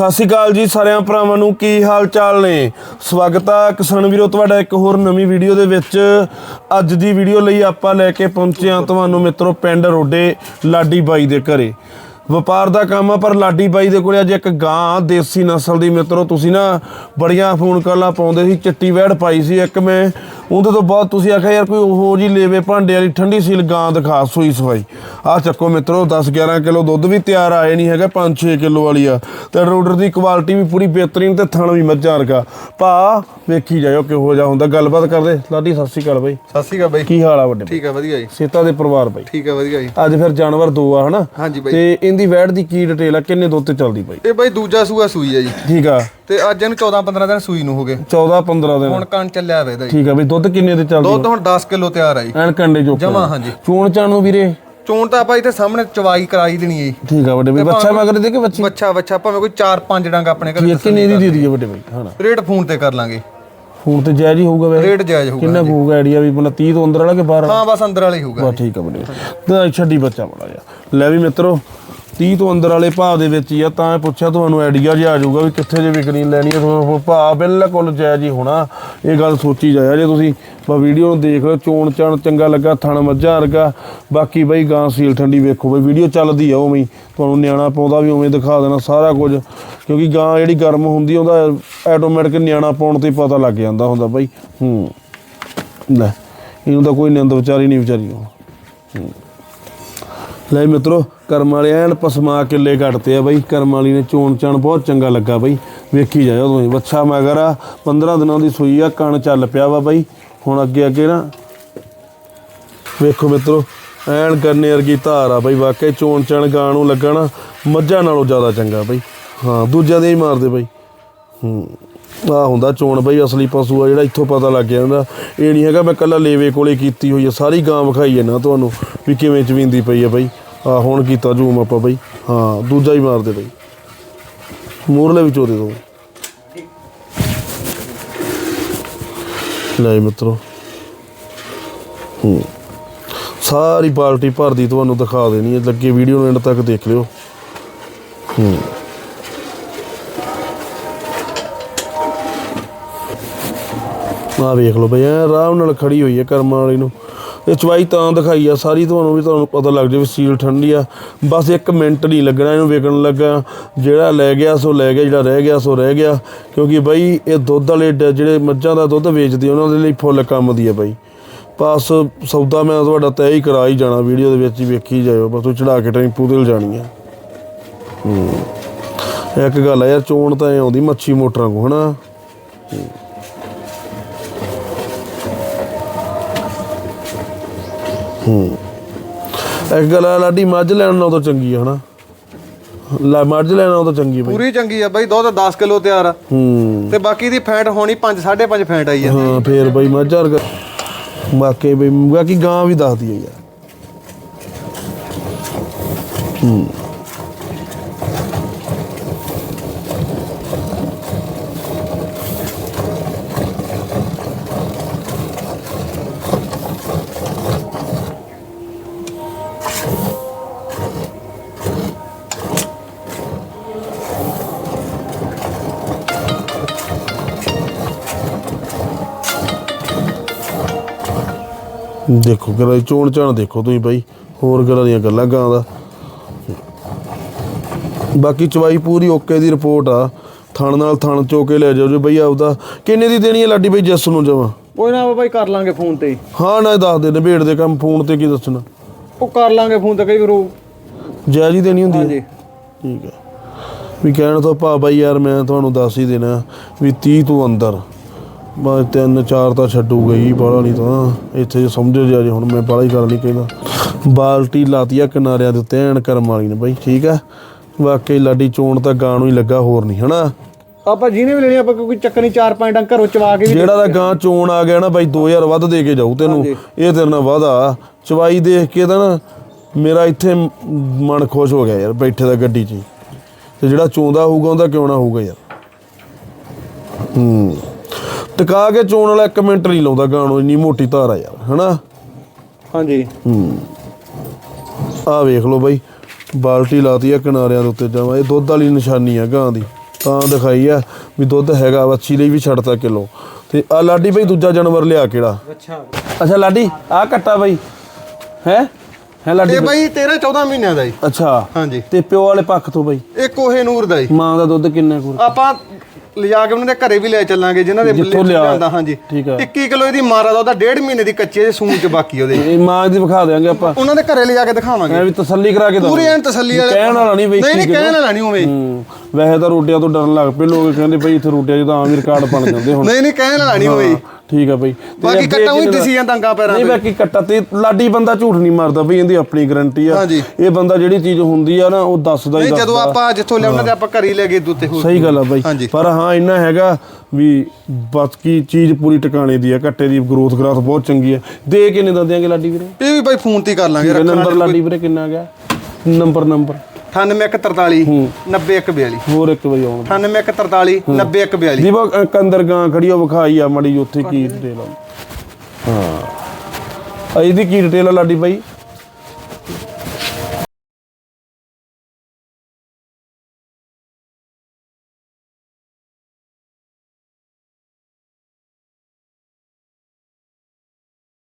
ਸਤਿ ਸ਼੍ਰੀ ਅਕਾਲ ਜੀ ਸਾਰਿਆਂ ਭਰਾਵਾਂ ਨੂੰ, ਕੀ ਹਾਲ ਚਾਲ ਨੇ? ਸਵਾਗਤ ਆ ਕਿਸਾਨ ਵੀਰੋ, ਤੁਹਾਡਾ ਇੱਕ ਹੋਰ ਨਵੀਂ ਵੀਡੀਓ ਦੇ ਵਿੱਚ। ਅੱਜ ਦੀ ਵੀਡੀਓ ਲਈ ਆਪਾਂ ਲੈ ਕੇ ਪਹੁੰਚੇ ਆ ਤੁਹਾਨੂੰ ਮਿੱਤਰੋ, ਪਿੰਡ ਰੋਡੇ ਲਾਡੀ ਬਾਈ ਦੇ ਘਰੇ। ਵਪਾਰ ਦਾ ਕੰਮ ਆ ਪਰ ਲਾਡੀ ਬਾਈ ਦੇ ਕੋਲੇ ਅੱਜ ਇੱਕ ਗਾਂ ਦੇਸੀ ਨਸਲ ਦੀ ਮਿੱਤਰੋ ਤੁਸੀਂ ਨਾ ਬੜੀਆਂ ਫੋਨ ਕਾਲਾਂ ਪਾਉਂਦੇ ਸੀ ਚਿੱਟੀ ਵੈੜ ਪਾਈ ਸੀ ਇੱਕ ਮੈਂ। ਉਹਦੇ ਤੋਂ ਬਾਅਦ ਤੁਸੀਂ ਆਖਿਆ ਯਾਰ ਕੋਈ ਉਹੋ ਜੀ ਲੇਵੇ ਭਾਂਡੇ ਵਾਲੀ ਠੰਡੀ ਸੀਲ ਗਾਂ ਦਿਖਾ ਸੂਈ ਸਵਾਈ। ਆ ਚੱਕੋ ਮਿੱਤਰੋ 10 11 ਕਿਲੋ ਦੁੱਧ ਵੀ ਤਿਆਰ ਆਏ ਨਹੀਂ ਹੈਗਾ 5 6 ਕਿਲੋ ਵਾਲੀ ਆ। ਤੇ ਰੋਡਰ ਦੀ ਕੁਆਲਿਟੀ ਵੀ ਪੂਰੀ ਬਿਹਤਰੀਨ ਤੇ ਥਣ ਵੀ ਮੱਝਾਂ ਵਰਗਾ। ਭਾ ਵੇਖੀ ਜਾਇਓ ਕਿਹੋ ਜਿਹਾ ਹੁੰਦਾ। ਗੱਲਬਾਤ ਕਰਦੇ। ਲਾਡੀ ਸਤਿ ਸ਼੍ਰੀ ਅਕਾਲ ਬਾਈ। ਸਤਿ ਸ਼੍ਰੀ ਅਕਾਲ ਬਾਈ। ਕੀ ਹਾਲ ਆ ਵੱਡੇ ਠੀਕ ਹੈ ਵਧੀਆ ਜੀ। ਸੇਤਾ ਦੇ ਪਰਿਵਾਰ ਬਾਈ। ਠੀਕ ਹੈ ਵਧੀਆ ਜੀ। ਅੱਜ ਫਿਰ ਜਾਨਵਰ ਦੋ ਆ ਹਨਾ? ਹਾਂਜੀ ਬਾਈ। ਤੇ ਇਹਦੀ ਵੈੜ ਦੀ ਕੀ ਡਿਟੇਲ ਆ? ਕਿੰਨੇ ਦੁੱਧ ਤੇ ਚੱਲਦੀ ਬਾਈ? ਇਹ ਬਾਈ ਦੂਜਾ ਸੂਆ ਸੂਈ ਹੈ ਜੀ। ਠੀਕ ਆ। ਤੇ ਅੱਜ ਇਹਨੂੰ 14 15 ਦਿਨ ਸੂਈ ਨੂੰ ਹੋ ਗਏ। 14 15 ਦਿਨ। ਹੁਣ ਕਣ ਚੱਲਿਆ ਵੇ ਦਾ ਜੀ। ਠੀਕ ਆ ਬਈ ਦੁੱਧ ਕਿੰਨੇ ਤੇ ਚੱਲਦੀ ਦੁੱਧ ਹੁਣ 10 ਕਿਲੋ ਤਿਆਰ ਆ ਜੀ। ਐਨ ਕੰਡੇ ਜੋ ਜਮਾਂ ਹਾਂਜੀ। ਚੋਣ ਚਾਣੂ ਵੀਰੇ? ਚੋਣ ਤਾਂ ਆਪਾਂ ਇੱਥੇ ਸਾਹਮਣੇ ਚਵਾਈ ਕਰਾਈ ਦੇਣੀ ਹੈ ਠੀਕ ਆ ਵੱਡੇ ਬਈ ਬੱਚਾ ਮਗਰ ਦੇ ਕੇ ਬੱਚੀ ਬੱਚਾ ਬੱਚਾ ਭਾਵੇਂ ਕੋਈ 4-5 ਡੰਗ ਆਪਣੇ ਘਰ ਕਿੰਨੇ ਦੀ ਦੇ ਦਈਏ ਵੱਡੇ ਬਈ? ਹਣਾ ਰੇਟ ਫੋਨ ਤੇ ਕਰ ਲਾਂਗੇ। ਫੋਨ ਤੇ ਜਾਇਜ਼ ਹੀ ਹੋਊਗਾ ਵੈਸੇ ਰੇਟ ਜਾਇਜ਼ ਹੋਊਗਾ ਕਿੰਨਾ ਹੋਊਗਾ ਆਈਡੀਆ ਵੀ ਬੰਦਾ 30 ਤੋਂ ਅੰਦਰ ਵਾਲਾ ਕਿ ਬਾਹਰ ਹਾਂ ਬਸ ਅੰਦਰ ਵਾਲੇ ਹੀ ਹੋਊਗਾ। ਬਸ ਠੀਕ ਆ ਵੱਡੇ ਤੇ ਛੱਡੀ ਬੱਚਾ ਬੜਾ ਜਾ ਲੈ ਵੀ ਮਿੱਤਰੋ 30 ਤੋਂ ਅੰਦਰ ਵਾਲੇ ਭਾਅ ਦੇ ਵਿੱਚ ਹੀ ਆ, ਤਾਂ ਇਹ ਪੁੱਛਿਆ ਤੁਹਾਨੂੰ ਆਈਡੀਆ ਜਿਹਾ ਆ ਜਾਊਗਾ ਵੀ ਕਿੱਥੇ ਜੇ ਵਿਕਣੀ ਲੈਣੀ ਹੈ ਤੁਹਾਨੂੰ ਭਾਅ ਬਿਲਕੁਲ ਜਾਇਜ਼ ਹੀ ਹੋਣਾ। ਇਹ ਗੱਲ ਸੋਚੀ ਜਾਇਆ ਜੇ ਤੁਸੀਂ। ਬਾ ਵੀਡੀਓ ਨੂੰ ਦੇਖ ਲਓ, ਚੋਣ ਚਾਣ ਚੰਗਾ ਲੱਗਾ, ਥਣ ਮੱਝਾਂ ਵਰਗਾ। ਬਾਕੀ ਬਈ ਗਾਂ ਸੀਲ ਠੰਡੀ ਵੇਖੋ ਬਈ ਵੀਡੀਓ ਚੱਲਦੀ ਆ ਉਵੇਂ ਤੁਹਾਨੂੰ ਨਿਆਣਾ ਪਾਉਂਦਾ ਵੀ ਉਵੇਂ ਦਿਖਾ ਦੇਣਾ ਸਾਰਾ ਕੁਝ। ਕਿਉਂਕਿ ਗਾਂ ਜਿਹੜੀ ਗਰਮ ਹੁੰਦੀ ਉਹਦਾ ਆਟੋਮੈਟਿਕ ਨਿਆਣਾ ਪਾਉਣ ਤੇ ਪਤਾ ਲੱਗ ਜਾਂਦਾ ਹੁੰਦਾ ਬਈ। ਹੂੰ। ਲੈ, ਇਹਨੂੰ ਤਾਂ ਕੋਈ ਨਿੰਦ ਵਿਚਾਰੀ ਨਹੀਂ ਵਿਚਾਰੀ। ਨੂੰ ਲੈ ਮਿੱਤਰੋ ਕਰਮ ਵਾਲੇ ਐਨ ਪਸਮਾ ਕਿੱਲੇ ਕੱਟਤੇ ਆ ਬਾਈ, ਕਰਮ ਵਾਲੀ ਨੇ ਚੋਣ ਚਾਣ ਬਹੁਤ ਚੰਗਾ ਲੱਗਾ ਬਈ, ਵੇਖੀ ਜਾਇਓ ਤੁਸੀਂ। ਬੱਚਾ ਮਗਰ ਆ 15 ਦਿਨਾਂ ਦੀ ਸੂਈ ਆ, ਕਣ ਚੱਲ ਪਿਆ ਵਾ ਬਾਈ। ਹੁਣ ਅੱਗੇ ਅੱਗੇ ਨਾ, ਵੇਖੋ ਮਿੱਤਰੋ, ਐਨ ਕਰਨੇ ਵਰਗੀ ਧਾਰ ਆ ਬਾਈ, ਵਾਕਈ ਚੋਣ ਚਾਣ ਗਾਂ ਨੂੰ ਲੱਗਣਾ, ਮੱਝਾਂ ਨਾਲੋਂ ਜ਼ਿਆਦਾ ਚੰਗਾ ਬਈ। ਹਾਂ, ਦੂਜਿਆਂ ਦੇ ਹੀ ਮਾਰਦੇ ਬਾਈ। ਹੂੰ ਆ ਹੁੰਦਾ ਚੋਣ ਬਈ, ਅਸਲੀ ਪਸ਼ੂ ਆ ਜਿਹੜਾ ਇੱਥੋਂ ਪਤਾ ਲੱਗ ਜਾਂਦਾ। ਇਹ ਨਹੀਂ ਹੈਗਾ ਮੈਂ ਕੱਲਾ ਲੇਵੇ ਕੋਲੇ ਕੀਤੀ ਹੋਈ ਆ, ਸਾਰੀ ਗਾਂ ਵਿਖਾਈ ਹੈ ਨਾ ਤੁਹਾਨੂੰ, ਵੀ ਕਿਵੇਂ ਚਵੀਂਦੀ ਪਈ ਆ ਬਈ। ਆ, ਹੁਣ ਕੀਤਾ ਜ਼ੂਮ ਆਪਾਂ ਬਈ। ਹਾਂ, ਦੂਜਾ ਹੀ ਮਾਰਦੇ ਬਈ। ਮੂਰਲੇ ਵਿੱਚੋਂ ਦੇ ਦੋ ਲੈ ਮਿੱਤਰੋ। ਹੂੰ। ਸਾਰੀ ਬਾਲਟੀ ਭਰਦੀ ਤੁਹਾਨੂੰ ਦਿਖਾ ਦੇਣੀ ਹੈ। ਲੱਗੇ ਵੀਡੀਓ ਨੂੰ ਐਂਡ ਤੱਕ ਦੇਖ ਲਿਓ। ਹੂੰ। ਆ ਵੇਖ ਲਓ ਬਈ, ਐ ਆਰਾਮ ਨਾਲ ਖੜੀ ਹੋਈ ਹੈ ਕਰਮਾਂ ਵਾਲੀ ਨੂੰ। ਇਹ ਚਵਾਈ ਤਾਂ ਦਿਖਾਈ ਆ, ਸਾਰੀ ਤੁਹਾਨੂੰ ਵੀ ਤੁਹਾਨੂੰ ਪਤਾ ਲੱਗ ਜਾਵੇ ਸੀਲ ਠੰਡੀ ਆ। ਬਸ 1 ਮਿੰਟ ਨਹੀਂ ਲੱਗਣਾ, ਇਹਨੂੰ ਵੇਖਣ ਲੱਗਾ, ਜਿਹੜਾ ਲੈ ਗਿਆ ਸੋ ਲੈ ਗਿਆ, ਜਿਹੜਾ ਰਹਿ ਗਿਆ ਸੋ ਰਹਿ ਗਿਆ। ਕਿਉਂਕਿ ਬਾਈ, ਇਹ ਦੁੱਧ ਵਾਲੇ ਡ- ਜਿਹੜੇ ਮੱਝਾਂ ਦਾ ਦੁੱਧ ਵੇਚਦੇ ਉਹਨਾਂ ਦੇ ਲਈ ਫੁੱਲ ਕੰਮ ਦੀ ਆ ਬਾਈ। ਬਸ ਸੌਦਾ ਮੈਂ ਤੁਹਾਡਾ ਤੈਅ ਹੀ ਕਰਾ ਹੀ ਜਾਣਾ, ਵੀਡੀਓ ਦੇ ਵਿੱਚ ਹੀ ਵੇਖੀ ਜਾਇਓ, ਬਸ ਉਹ ਚੜਾ ਕੇ ਟੈਂਪੂ ਤੇ ਜਾਣੀ ਆ। ਹੂੰ। ਇੱਕ ਗੱਲ ਆ ਯਾਰ, ਚੋਣ ਤਾਂ ਐ ਆਉਂਦੀ, ਮੱਛੀ ਮੋਟਰਾਂ ਕੋ ਹਨਾ? ਇੱਕ ਗੱਲ ਆ ਲਾਡੀ ਮੱਝ ਲੈਣ ਨਾਲੋਂ ਤਾਂ ਚੰਗੀ ਆ ਹਨਾ? ਲੈ ਮੱਝ ਲੈਣ ਨਾਲੋਂ ਤਾਂ ਚੰਗੀ ਬਈ। ਪੂਰੀ ਚੰਗੀ ਆ ਬਾਈ ਦੁੱਧ 10 ਕਿਲੋ ਤਿਆਰ ਆ। ਹੂੰ। ਤੇ ਬਾਕੀ ਦੀ ਫੈਟ ਹੋਣੀ 5 5.5 ਫੈਟ ਆਈ ਆ ਹਾਂ ਫੇਰ ਬਈ ਮੱਝ ਵਰਗਾ। ਵਾਕਈ ਬਈ ਬਾਕੀ ਗਾਂ ਵੀ ਦੱਸਦੀ ਹੈ ਯਾਰ। ਦੇਖੋ ਕਿਹੜਾ ਚੋਣ ਚਾਣ ਦੇਖੋ ਤੁਸੀਂ ਬਾਈ ਹੋਰ ਗੱਲਾਂ ਦੀਆਂ ਗੱਲਾਂ ਗਾਂ ਦਾ। ਬਾਕੀ ਚਵਾਈ ਪੂਰੀ ਓਕੇ ਦੀ ਰਿਪੋਰਟ ਆ। ਥਣ ਨਾਲ ਥਣ ਚੋ ਕੇ ਲੈ ਜਾਓ ਜੀ ਬਈ ਆਪਦਾ। ਕਿੰਨੇ ਦੀ ਦੇਣੀ ਹੈ ਲਾਡੀ ਬਈ ਜੱਸ ਨੂੰ ਜਮਾ? ਕੋਈ ਨਾ ਬਾਈ ਕਰ ਲਾਂਗੇ ਫੋਨ ਤੇ ਹਾਂ। ਨਾ ਦੱਸ ਦੇ ਨਿਬੇੜ ਦੇ ਕੰਮ ਫੋਨ ਤੇ ਕੀ ਦੱਸਣਾ। ਉਹ ਕਰ ਲਾਂਗੇ ਫੋਨ ਤੇ ਕਈ ਵਾਰ ਉਹ ਜਾਇਜ਼ ਹੀ ਦੇਣੀ ਹੁੰਦੀ ਹੈ ਹਾਂਜੀ। ਠੀਕ ਹੈ ਵੀ ਕਹਿਣ ਤੋਂ ਭਾ ਬਾਈ ਯਾਰ ਮੈਂ ਤੁਹਾਨੂੰ ਦੱਸ ਹੀ ਦੇਣਾ ਵੀ 30 ਤੋਂ ਅੰਦਰ। ਬਸ ਤਿੰਨ ਚਾਰ ਤਾਂ ਛੱਡੂਗਾ ਹੀ ਬਾਹਲਾ ਨਹੀਂ ਤਾਂ। ਇੱਥੇ ਜੇ ਸਮਝੋ ਜਾ ਜੇ ਹੁਣ ਮੈਂ ਬਾਹਲਾ ਹੀ ਗੱਲ ਨਹੀਂ ਕਹਿੰਦਾ। ਬਾਲਟੀ ਲਾਤੀ ਆ ਕਿਨਾਰਿਆਂ ਦੇ ਉੱਤੇ ਐਨ ਕਰਮ ਵਾਲੀ ਨੇ ਬਾਈ ਠੀਕ ਹੈ ਵਾਕਈ ਲਾਡੀ ਚੋਣ ਤਾਂ ਗਾਂ ਨੂੰ ਹੀ ਲੱਗਾ ਹੋਰ ਨਹੀਂ ਹਨਾ? ਆਪਾਂ ਜਿਹਨੇ ਵੀ ਲੈਣੀ ਆਪਾਂ ਕੋਈ ਚੱਕਰ ਨਹੀਂ 4-5 ਡੰਗ ਘਰੋਂ ਚਵਾ ਕੇ ਵੀ ਜਿਹੜਾ ਦਾ ਗਾਂ ਚੋਣ ਆ ਗਿਆ ਨਾ ਬਾਈ 2000 ਵੱਧ ਦੇ ਕੇ ਜਾਊ ਤੈਨੂੰ। ਇਹ ਤੇਰੇ ਨਾਲ ਵਾਦਾ ਚਵਾਈ ਦੇਖ ਕੇ ਤਾਂ ਨਾ ਮੇਰਾ ਇੱਥੇ ਮਨ ਖੁਸ਼ ਹੋ ਗਿਆ ਯਾਰ ਬੈਠੇ ਦਾ ਗੱਡੀ 'ਚ ਹੀ। ਤੇ ਜਿਹੜਾ ਚੋਂਦਾ ਹੋਊਗਾ ਉਹਦਾ ਕਿਉਂ ਨਾ ਹੋਊਗਾ ਯਾਰ? ਹੂੰ। ਟਿਕਾ ਕੇ ਚੋਣ ਵਾਲਾ 1 ਮਿੰਟ ਨਹੀਂ ਲਾਉਂਦਾ ਗਾਂ ਨੂੰ ਇੰਨੀ ਮੋਟੀ ਧਾਰ ਆ ਯਾਰ ਹਨਾ? ਹਾਂਜੀ। ਹੂੰ। ਆ ਵੇਖ ਲਓ ਬਾਈ ਬਾਲਟੀ ਲਾਤੀ ਆ ਕਿਨਾਰਿਆਂ ਦੇ ਉੱਤੇ ਜਾਵਾਂ ਇਹ ਦੁੱਧ ਵਾਲੀ ਨਿਸ਼ਾਨੀ ਆ ਗਾਂ ਦੀ ਤਾਂ ਦਿਖਾਈ ਆ ਵੀ ਦੁੱਧ ਹੈਗਾ ਵੱਛੀ ਲਈ ਵੀ ਛੱਡਤਾ ਕਿਲੋ। ਤੇ ਆ ਲਾਡੀ ਬਈ ਦੂਜਾ ਜਾਨਵਰ ਲਿਆ ਕਿਹੜਾ? ਅੱਛਾ। ਅੱਛਾ ਲਾਡੀ ਆ ਕੱਟਾ ਬਈ। ਹੈ? ਹੈ ਲਾਡੀ ਇਹ ਬਈ? ਬਾਈ 13 14 ਮਹੀਨਿਆਂ ਦਾ ਜੀ ਅੱਛਾ। ਹਾਂਜੀ। ਤੇ ਪਿਓ ਵਾਲੇ ਪੱਖ ਤੋਂ ਬਈ? ਇਹ ਕੋਹੇ ਨੂਰ ਦਾ ਜੀ ਮਾਂ ਦਾ ਦੁੱਧ ਕਿੰਨਾ ਕੁ? ਆਪਾਂ ਲਿਜਾ ਕੇ ਉਹਨਾਂ ਦੇ ਘਰੇ ਵੀ ਲੈ ਚੱਲਾਂਗੇ ਜਿਨ੍ਹਾਂ ਦੇ ਜਿੱਥੋਂ ਲਿਆ- ਲਿਆਂਦਾ ਹਾਂਜੀ। ਠੀਕ ਆ। 21 ਕਿਲੋ ਇਹਦੀ ਮਾਰਾ ਦਾ ਉਹਦਾ ਡੇਢ ਮਹੀਨੇ ਦੀ ਕੱਚੇ ਦੇ ਸੂਣ ਚ ਬਾਕੀ ਉਹਦੇ। ਇਹ ਮਾਂ ਦੀ ਵਿਖਾ ਦੇਾਂਗੇ ਆਪਾਂ। ਉਹਨਾਂ ਦੇ ਘਰੇ ਲਿਜਾ ਕੇ ਦਿਖਾਵਾਂਗੇ। ਐ ਵੀ ਤਸੱਲੀ ਕਰਾ ਕੇ ਦੋ ਪੂਰੀ ਐਨ ਤਸੱਲੀ ਵਾਲੇ ਕਹਿਣ ਵਾਲਾ ਨਹੀਂ ਬਈ ਨਹੀਂ ਨਹੀਂ ਕਹਿਣ ਵਾਲਾ ਨਹੀਂ ਉਵੇਂ। ਹੂੰ। ਵੈਸੇ ਤਾਂ ਰੋਟੀਆਂ ਤੋਂ ਡਰਨ ਲੱਗ ਪਏ ਲੋਕ ਕਹਿੰਦੇ ਬਈ ਇੱਥੇ ਰੋਟੀਆਂ 'ਚ ਤਾਂ ਆਮ ਹੀ ਰਿਕਾਰਡ ਬਣ ਜਾਂਦੇ ਹੁਣ। ਨਹੀਂ ਨਹੀਂ ਕਹਿਣ ਵਾਲਾ ਨਹੀਂ ਉਵੇਂ। ਠੀਕ ਆ ਬਈ। ਬਾਕੀ ਕੱਟਾ ਉਹੀ ਕਿਹਨੇ ਦਾ- ਦਸੀਆਂ ਦੰਗਾ ਪੈਰਾਂ ਨਹੀਂ ਬਾਕੀ ਕੱਟਾ ਤੇ ਲਾਡੀ ਬੰਦਾ ਝੂਠ ਨਹੀਂ ਮਾਰਦਾ ਬਈ ਇਹਦੀ ਆਪਣੀ ਗਾਰੰਟੀ ਆ। ਇਹ ਬੰਦਾ ਜਿਹੜੀ ਚੀਜ਼ ਹੁੰਦੀ ਆ ਨਾ ਉਹ ਦੱਸਦਾ ਹੀ ਨਹੀਂ ਜਦੋਂ ਦੱਸਦਾ। ਆਪਾਂ ਜਿੱਥੋਂ ਲਿਆਉਂਦੇ ਤੇ ਆਪਾਂ ਘਰੇ ਹੀ ਲੈ ਗਏ ਦੁੱਤੇ ਹੋ ਸਹੀ ਗੱਲ ਆ ਬਾਈ। ਪਰ ਹਾਂ ਇੰਨਾ ਹੈਗਾ ਵੀ ਬਾਕੀ ਚੀਜ਼ ਪੂਰੀ ਟਿਕਾਣੇ ਦੀ ਆ ਕੱਟੇ ਦੀ ਗਰੋਥ ਗਰਾਥ ਬਹੁਤ ਚੰਗੀ ਆ। ਦੇ ਕਿੰਨੇ ਦਾ ਦਿਆਂਗੇ ਲਾਡੀ ਵੀਰੇ? ਇਹ ਵੀ ਬਾਈ ਫੋਨ ਤੇ ਕਰ ਲਾਂਗੇ ਰੱਖਣਾ ਨੰਬਰ ਲਾਡੀ ਵੀਰੇ ਕਿੰਨਾ ਗਿਆ ਨੰਬਰ ਨੰਬਰ 9843 90142 ਹੋਰ ਇੱਕ ਵਾਰੀ ਆਉਣ 9843 90142 ਦੀਪਾ ਅ, ਕੰਦਰ ਗਾਂ ਖੜੀ ਉਹ ਵਿਖਾਈ ਆ ਮੜੀ ਉੱਥੇ ਕੀ ਡਿਟੇਲ ਆ। ਹਾਂ। ਇਹਦੀ ਕੀ ਡਿਟੇਲ ਆ ਲਾਡੀ ਬਾਈ?